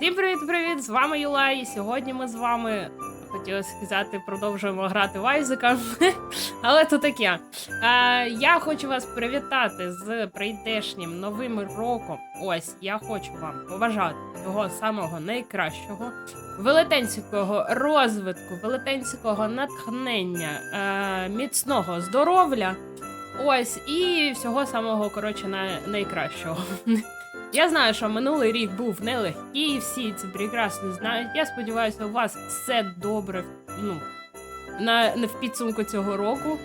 Всім привіт-привіт! З вами Юлай. І сьогодні ми з вами хотіла сказати, продовжуємо грати в Айзека. Але то таке. Е, я хочу вас привітати з прийдешнім новим роком. Ось я хочу вам побажати того самого найкращого, велетенського розвитку, велетенського натхнення, е, міцного здоров'я. Ось і всього самого коротше най- найкращого. Я знаю, що минулий рік був нелегкий, всі це прекрасно знають. Я сподіваюся, у вас все добре ну, на, на в підсумку цього року.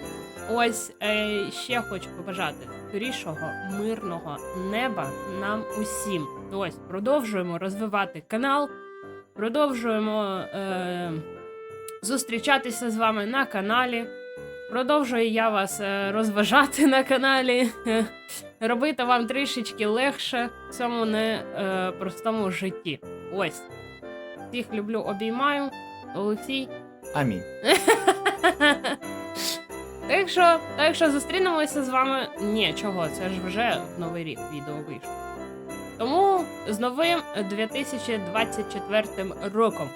Ось е, ще хочу побажати скорішого мирного неба нам усім. Ось продовжуємо розвивати канал, продовжуємо е, зустрічатися з вами на каналі. Продовжую я вас е, розважати на каналі, робити вам трішечки легше в цьому непростому житті. Ось. Всіх люблю, обіймаю. Олексій. Амінь. Так що, так що зустрінемося з вами. Ні, чого, це ж вже новий рік відео вийшло. Тому з новим 2024 роком.